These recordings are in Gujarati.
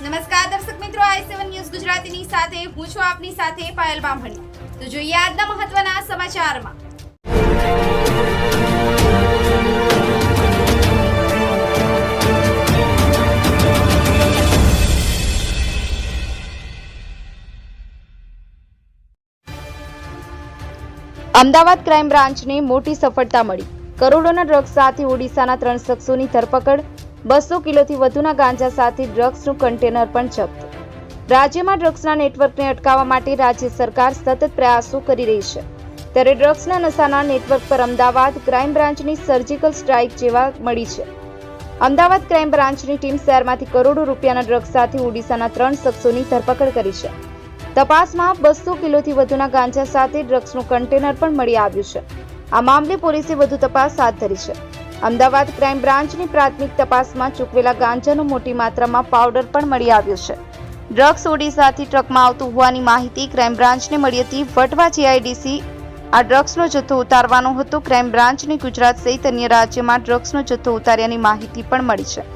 નમસ્કાર દર્શક મિત્રો, આઈ સેવન ન્યૂઝ ગુજરાતીની સાથે, હું છું આપની સાથે પાયલ બામણી. તો જોઈએ આજના મહત્વના સમાચારમાં. અમદાવાદ ક્રાઇમ બ્રાન્ચને મોટી સફળતા મળી. કરોડોના ડ્રગ્સ સાથે ઓડિશાના ત્રણ શખ્સોની ધરપકડ બસો કિલોથી વધુના ગાંજા સાથે ડ્રગ્સનું કન્ટેનર પણ જપ્ત. રાજ્યમાં ડ્રગ્સના નેટવર્કને અટકાવવા માટે રાજ્ય સરકાર સતત પ્રયાસો કરી રહી છે. ત્યારે ડ્રગ્સના નશાના નેટવર્ક પર અમદાવાદ ક્રાઇમ બ્રાન્ચની સર્જિકલ સ્ટ્રાઇક જેવા મળી છે. અમદાવાદ ક્રાઇમ બ્રાન્ચની ટીમ શહેરમાંથી કરોડો રૂપિયાના ડ્રગ્સ સાથે ઓડિશાના ત્રણ શખ્સોની ધરપકડ કરી છે. તપાસમાં બસો કિલોથી વધુના ગાંજા સાથે ડ્રગ્સનું કન્ટેનર પણ મળી આવ્યું છે. આ મામલે પોલીસે વધુ તપાસ હાથ ધરી છે. અમદાવાદ ક્રાઇમ બ્રાન્ચની પ્રાથમિક તપાસમાં ચૂકવેલા ગાંજાનો મોટી માત્રામાં પાવડર પણ મળી આવ્યો છે. ડ્રગ્સ ઓડિશાથી ટ્રકમાં આવતું હોવાની માહિતી ક્રાઇમ બ્રાન્ચને મળી હતી. વટવા જીઆઈડીસી આ ડ્રગ્સનો જથ્થો ઉતારવાનો હતો. ક્રાઇમ બ્રાન્ચની ગુજરાત સહિત અન્ય રાજ્યમાં ડ્રગ્સનો જથ્થો ઉતાર્યાની માહિતી પણ મળી છે.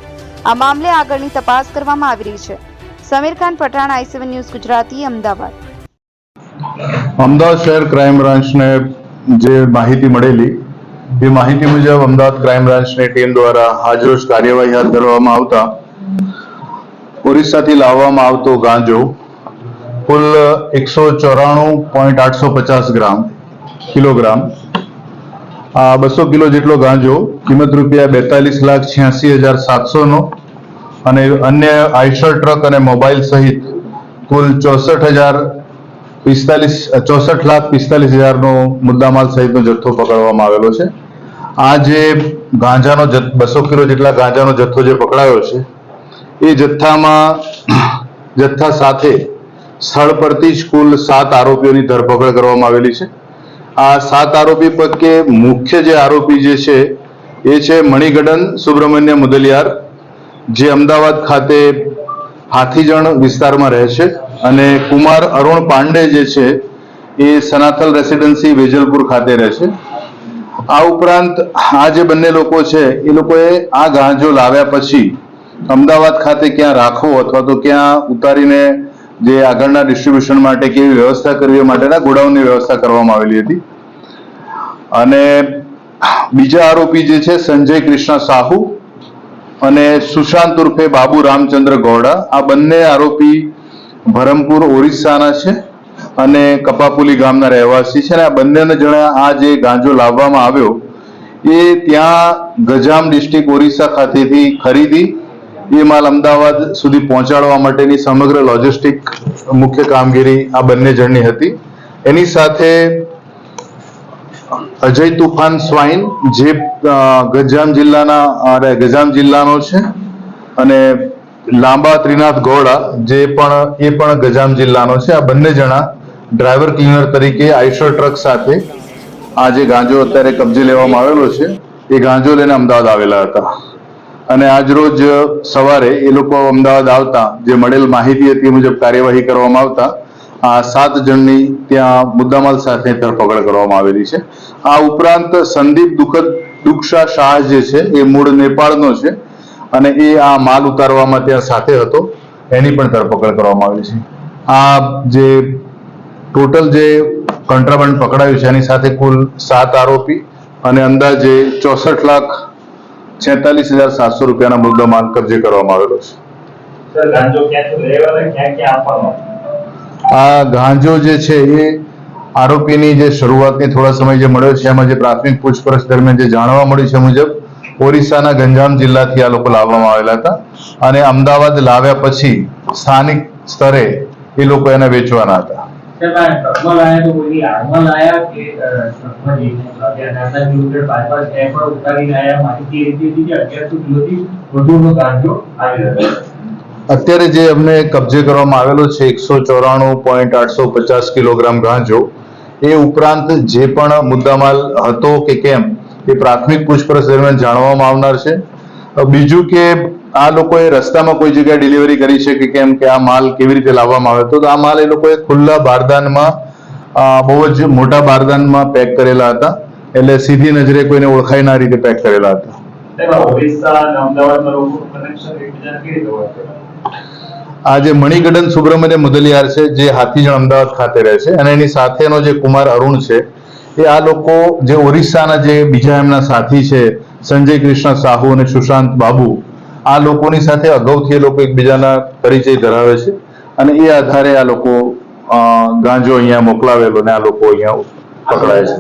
આ મામલે આગળની તપાસ કરવામાં આવી રહી છે. Samir Khan Pathan, I seven news Gujarati, Ahmedabad. Ahmedabad શહેર ક્રાઇમ બ્રાન્ચને જે માહિતી મળેલી એ માહિતી મુજબ અમદાવાદ ક્રાઇમ બ્રાન્ચની ટીમ દ્વારા આજરોજ કાર્યવાહી હાથ ધરવામાં આવતા ઓરિસ્સાથી લાવવામાં આવતો ગાંજો કુલ એકસો ચોરાણું પોઈન્ટ આઠસો પચાસ ગ્રામ, કિલોગ્રામ. આ બસો કિલો જેટલો ગાંજો કિંમત રૂપિયા બેતાલીસ લાખ છ્યાસી હજાર સાતસોનો અને અન્ય આઈશર ટ્રક અને મોબાઈલ સહિત કુલ ચોસઠ હજાર પિસ્તાલીસ, ચોસઠ લાખ પિસ્તાલીસ હજારનો મુદ્દામાલ સહિતનો જથ્થો પકડવામાં આવેલો છે. આ જે ગાંજાનો બસો કિલો જેટલા ગાંજાનો જથ્થો જે પકડાયો છે, એ જથ્થામાં જથ્થા સાથે સ્થળ પરથી જ કુલ સાત આરોપીઓની ધરપકડ કરવામાં આવેલી છે. આ સાત આરોપી પૈકી મુખ્ય જે આરોપી જે છે, એ છે મણિગડન સુબ્રમણ્ય મુદલિયાર, જે અમદાવાદ ખાતે હાથીજણ વિસ્તારમાં રહે છે અને કુમાર અરુણ પાંડે જે છે, એ સનાથલ રેસિડેન્સી વેજલપુર ખાતે રહે છે. આ ઉપરાંત આ જે બંને લોકો છે, એ લોકોએ આ ગાંજો લાવ્યા પછી અમદાવાદ ખાતે ક્યાં રાખવો અથવા તો ક્યાં ઉતારીને જે આગળના ડિસ્ટ્રીબ્યુશન માટે કેવી વ્યવસ્થા કરવી માટેના ગોડાઉનની વ્યવસ્થા કરવામાં આવેલી હતી. અને બીજા આરોપી જે છે, સંજય કૃષ્ણ સાહુ અને સુશાંત ઉર્ફે બાબુ રામચંદ્ર ગૌડા, આ બંને આરોપી ભરમપુર, ઓરિસ્સાના છે. અને કપાપુલી ગામના રહેવાસી છે અને આ બંને જણા આ જે ગાંજો લાવવામાં આવ્યો, એ ત્યાં ગજામ ડિસ્ટ્રિક્ટ ઓરિસ્સા ખાતેથી ખરીદી, એ માલ અમદાવાદ સુધી પહોંચાડવા માટેની સમગ્ર લોજિસ્ટિક મુખ્ય કામગીરી આ બંને જણની હતી. એની સાથે અજય તુફાન સ્વાઈન, જે ગજામ જિલ્લાના ગજામ જિલ્લાનો છે, અને લાંબા ત્રિનાથ ગોળા જે પણ, એ પણ ગજામ જિલ્લાનો છે, આ બંને જણા ડ્રાઈવર ક્લીનર તરીકે આઈશર ટ્રક સાથે આ જે ગાંજો અત્યારે કબજે લેવામાં આવેલો છે, એ ગાંજો લઈને અમદાવાદ આવેલા હતા. અને આજરોજ સવારે એ લોકો અમદાવાદ આવતા, જે મળેલ માહિતી હતી મુજબ કાર્યવાહી કરવામાં આવતા, આ સાત જણની ત્યાં મુદ્દામાલ સાથે ધરપકડ કરવામાં આવેલી છે. આ ઉપરાંત સંદીપ દુખદ દુક્ષા શાહ જે છે, એ મૂળ નેપાળનો છે અને એ આ માલ ઉતારવામાં ત્યાં સાથે હતો. એની પણ ધરપકડ કરવામાં આવી છે. આ જે ટોટલ જે કન્ટ્રાબન્ડ પકડાયું છે એની સાથે કુલ સાત આરોપી અને અંદાજે ચોસઠ લાખ છેતાલીસ હજાર સાતસો રૂપિયાના મુદ્દો માલ કબજે કરવામાં આવેલો છે. આ ગાંજો જે છે એ આરોપીની જે શરૂઆતની થોડા સમય જે મળ્યો છે એમાં જે પ્રાથમિક પૂછપરછ દરમિયાન જે જાણવા મળ્યું છે મુજબ ઓરિસ્સાના ગંજામ જિલ્લાથી આ લોકો લાવવામાં આવેલા હતા અને અમદાવાદ લાવ્યા પછી સ્થાનિક સ્તરે એ લોકો એને વેચવાના હતા. સર ટ્રકમાં લાયા તો કોઈ હાલમાં લાયા કે ટ્રકમાં જઈને લાવ્યા? અને કિલોમીટર પાંચ પાંચ ક્યાંય પણ ઉતારીને આયા માહિતી એવી હતી કે અગિયારસો કિલોથી વધુનો ગાંજો આવી રહ્યો અત્યારે જે અમને કબજે કરવામાં આવેલો છે એકસો ચોરાણું પોઈન્ટ આઠસો પચાસ કિલોગ્રામ ગાંજો, એ ઉપરાંત જે પણ મુદ્દામાલ હતો કે કેમ, એ પ્રાથમિક પૂછપરછ દરમિયાન જાણવામાં આવનાર છે બીજું કે આ લોકોએ રસ્તામાં કોઈ જગ્યાએ ડિલિવરી કરી છે કે કેમ કે આ માલ કેવી રીતે લાવવામાં આવે? તો આ માલ એ લોકોએ ખુલ્લા બારદાનમાં બહુ જ મોટા બારદાનમાં પેક કરેલા હતા. એટલે સીધી નજરે કોઈને ઓળખાય ના રીતે પેક કરેલા હતા. આ જે મણિગડન સુબ્રમણ્ય મુદલિયાર છે જે હાથીજણ અમદાવાદ ખાતે રહે છે. અને એની સાથેનો જે કુમાર અરુણ છે એ આ લોકો જે ઓરિસ્સાના જે બીજા એમના સાથી છે સંજય કૃષ્ણ સાહુ અને સુશાંત બાબુ આ લોકોની સાથે અગાઉથી એ લોકો એકબીજાના પરિચય ધરાવે છે અને એ આધારે આ લોકો ગાંજો અહીંયા મોકલાવેલો અને આ લોકો અહીંયા પકડાય છે.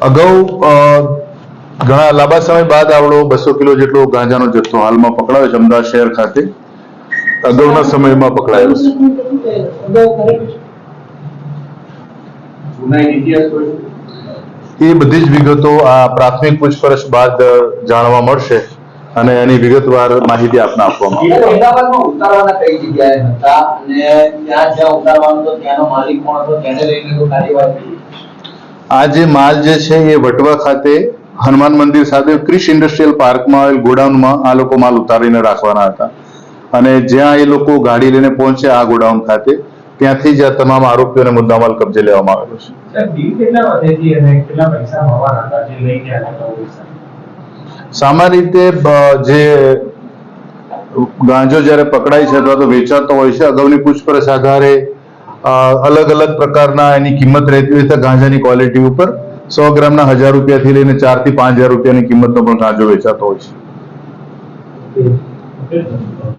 અગાઉ ઘણા લાંબા સમય બાદ આવડો બસો કિલો જેટલો ગાંજાનો જથ્થો હાલમાં પકડાયો છે અમદાવાદ શહેર ખાતે. અગાઉના સમયમાં પકડાયો છે અગાઉ કરેલું છે? જૂના ઇતિહાસ હોય એ બધી જ વિગતો આ પ્રાથમિક પૂછપરછ બાદ જાણવા મળશે અને એની વિગતવાર માહિતી આપને આપવામાં. અમદાવાદમાં ઉતારવાના કઈ જગ્યાએ હતા અને ત્યાં જ્યાં ઉતારવાનું હતો ત્યાંનો માલિક કોણ હતો તેને લઈને કાર્યવાહી આ જે માલ જે છે એ વટવા ખાતે હનુમાન મંદિર સાથે ક્રિશ ઇન્ડસ્ટ્રીયલ પાર્કમાં આવેલ ગોડાઉનમાં આ લોકો માલ ઉતારીને રાખવાના હતા અને જ્યાં એ લોકો ગાડી લઈને પહોંચ્યા આ ગોડાઉન ખાતે ત્યાંથી જ આ તમામ આરોપીઓને મુદ્દામાલ કબજે લેવામાં આવેલો છે. સામાન્ય રીતે જે ગાંજો જ્યારે પકડાય છે અથવા તો વેચાતો હોય છે અગાઉની પૂછપરછ આધારે અલગ અલગ પ્રકારના એની કિંમત રહેતી હોય છે ગાંજાની ક્વોલિટી ઉપર. સો ગ્રામના હજાર રૂપિયાથી લઈને ચારથી પાંચ હજાર રૂપિયાની કિંમતનો પણ ગાંજો વેચાતો હોય છે.